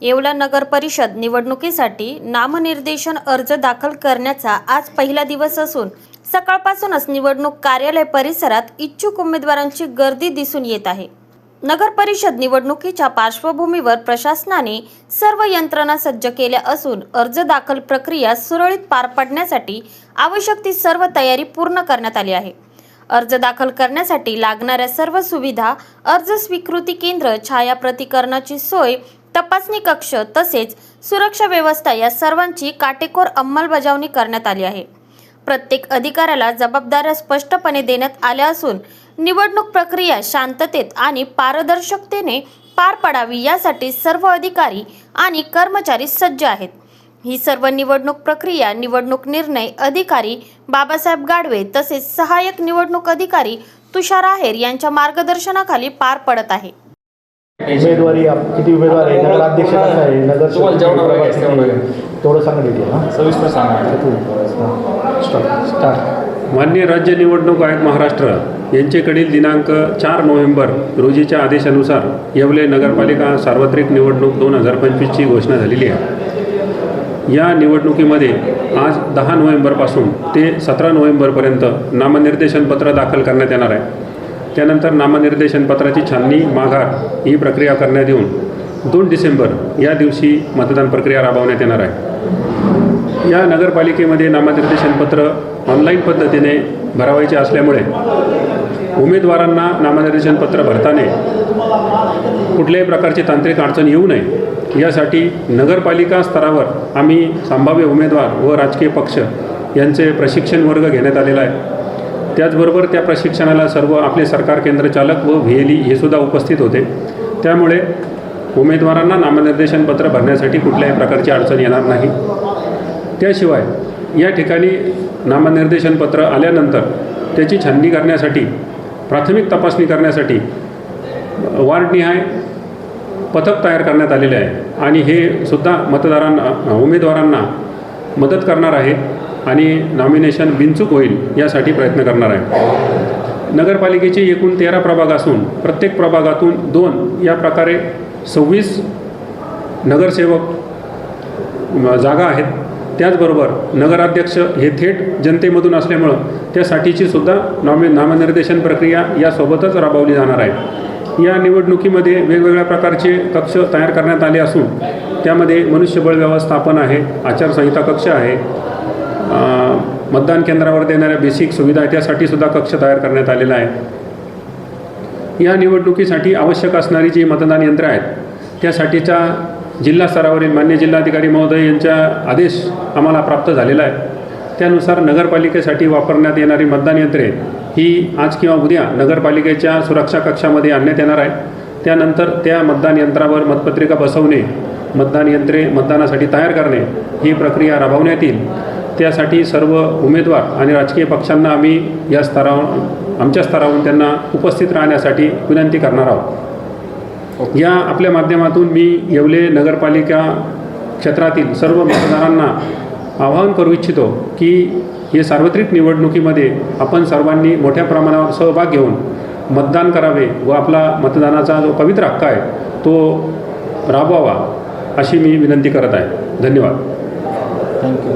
येवला नगर परिषद निवडणुकीसाठी नामनिर्देशन अर्ज दाखल करण्याचा आज पहिला दिवस असून सकाळपासूनच निवडणूक कार्यालय परिसरात इच्छुक उमेदवारांची गर्दी दिसून येत आहे. नगर परिषद निवडणुकीच्या पार्श्वभूमीवर प्रशासनाने सर्व यंत्रणा सज्ज केल्या असून अर्ज दाखल प्रक्रिया सुरळीत पार पडण्यासाठी आवश्यक ती सर्व तयारी पूर्ण करण्यात आली आहे. अर्ज दाखल करण्यासाठी लागणाऱ्या सर्व सुविधा अर्ज स्वीकृती केंद्र छायाप्रतिकरणाची सोय तपासणी कक्ष तसेच सुरक्षा व्यवस्था या सर्वांची काटेकोर अंमलबजावणी करण्यात आली आहे. प्रत्येक अधिकाऱ्याला जबाबदाऱ्या स्पष्टपणे देण्यात आल्या असून निवडणूक प्रक्रिया शांततेत आणि पारदर्शकतेने पार पडावी यासाठी सर्व अधिकारी आणि कर्मचारी सज्ज आहेत. ही सर्व निवडणूक प्रक्रिया निवडणूक निर्णय अधिकारी बाबासाहेब गाडवे तसेच सहाय्यक निवडणूक अधिकारी तुषार आहेर यांच्या मार्गदर्शनाखाली पार पडत आहे. उमेदवारी आप- किती उमेदवार आहे नगराध्यक्ष कसा आहे नगर तुम्हाला जेवढं बघायचं तेवढं बघा. तेवढं सांगा हां सविस्तर सांगा स्टार्ट. स्टार्ट मान्य राज्य निवडणूक आयोग महाराष्ट्र यांचेकडील दिनांक चार नोव्हेंबर रोजीच्या आदेशानुसार येवले नगरपालिका सार्वत्रिक निवडणूक दोन हजार पंचवीसची घोषणा झालेली आहे. या निवडणुकीमध्ये आज दहा नोव्हेंबरपासून ते सतरा नोव्हेंबरपर्यंत नामनिर्देशन पत्र दाखल करण्यात येणार आहे. त्यानंतर नामनिर्देशन पत्राची छाननी माघार ही प्रक्रिया करण्यात येऊन दोन डिसेंबर या दिवशी मतदान प्रक्रिया राबवण्यात येणार आहे. या नगरपालिकेमध्ये नामनिर्देशन पत्र ऑनलाईन पद्धतीने भरावायचे असल्यामुळे उमेदवारांना नामनिर्देशन पत्र भरताना कुठल्याही प्रकारची तांत्रिक अडचण येऊ नये. यासाठी नगरपालिका स्तरावर आम्ही संभाव्य उमेदवार व राजकीय पक्ष यांचे प्रशिक्षण वर्ग घेण्यात आलेला आहे. त्याचबरोबर त्या प्रशिक्षणाला सर्व आपले सरकार केंद्र चालक व व्ही एल ई हे सुद्धा उपस्थित होते. त्यामुळे उमेदवारांना नामनिर्देशन पत्र भरण्यासाठी कुठल्याही प्रकारची अडचण येणार नाही. त्याशिवाय या ठिकाणी नामनिर्देशन पत्र आल्यानंतर त्याची छाननी करण्यासाठी प्राथमिक तपासणी करण्यासाठी वार्डनिहाय पथक तयार करण्यात आलेले आहे. आणि हे सुद्धा मतदारांना उमेदवारांना मदत करणार आहे. आणि नॉमिनेशन बिनचूक होईल यासाठी प्रयत्न करणार आहे. नगरपालिकेचे एकूण तेरा प्रभाग असून प्रत्येक प्रभागातून दोन या प्रकारे सव्वीस नगरसेवक जागा आहेत. त्याचबरोबर नगराध्यक्ष हे थेट जनतेमधून असल्यामुळं त्यासाठीची सुद्धा नॉमि नामनिर्देशन प्रक्रिया यासोबतच राबवली जाणार आहे. या निवडणुकीमध्ये वेगवेगळ्या प्रकारचे कक्ष तयार करण्यात आले असून त्यामध्ये मनुष्यबळ व्यवस्थापन आहे आचारसंहिता कक्ष आहे मतदान केंद्रावर देणाऱ्या बेसिक सुविधा आहे त्यासाठी सुद्धा कक्ष तयार करण्यात आलेला आहे. या निवडणुकीसाठी आवश्यक असणारी जी मतदान यंत्रे आहेत त्यासाठीच्या जिल्हा स्तरावरील मान्य जिल्हाधिकारी महोदय यांचा आदेश आम्हाला प्राप्त झालेला आहे. त्यानुसार नगरपालिकेसाठी वापरण्यात येणारी मतदान यंत्रे ही आज किंवा उद्या नगरपालिकेच्या सुरक्षा कक्षामध्ये आणण्यात येणार आहे. त्यानंतर त्या मतदान यंत्रावर मतपत्रिका बसवणे मतदान यंत्रे मतदानासाठी तयार करणे ही प्रक्रिया राबवण्यात येईल. त्यासाठी सर्व उमेदवार आणि राजकीय पक्षांना आम्ही या स्तरावर आमच्या स्तरावरून त्यांना उपस्थित राहण्यासाठी विनंती करणार आहोत. या आपल्या माध्यमातून मी येवले नगरपालिका क्षेत्रातील सर्व मतदारांना आवाहन करू इच्छितो की हे सार्वत्रिक निवडणुकीमध्ये आपण सर्वांनी मोठ्या प्रमाणावर सहभाग घेऊन मतदान करावे व आपला मतदानाचा जो पवित्र हक्क आहे तो राबवावा अशी मी विनंती करत आहे. धन्यवाद. थँक्यू.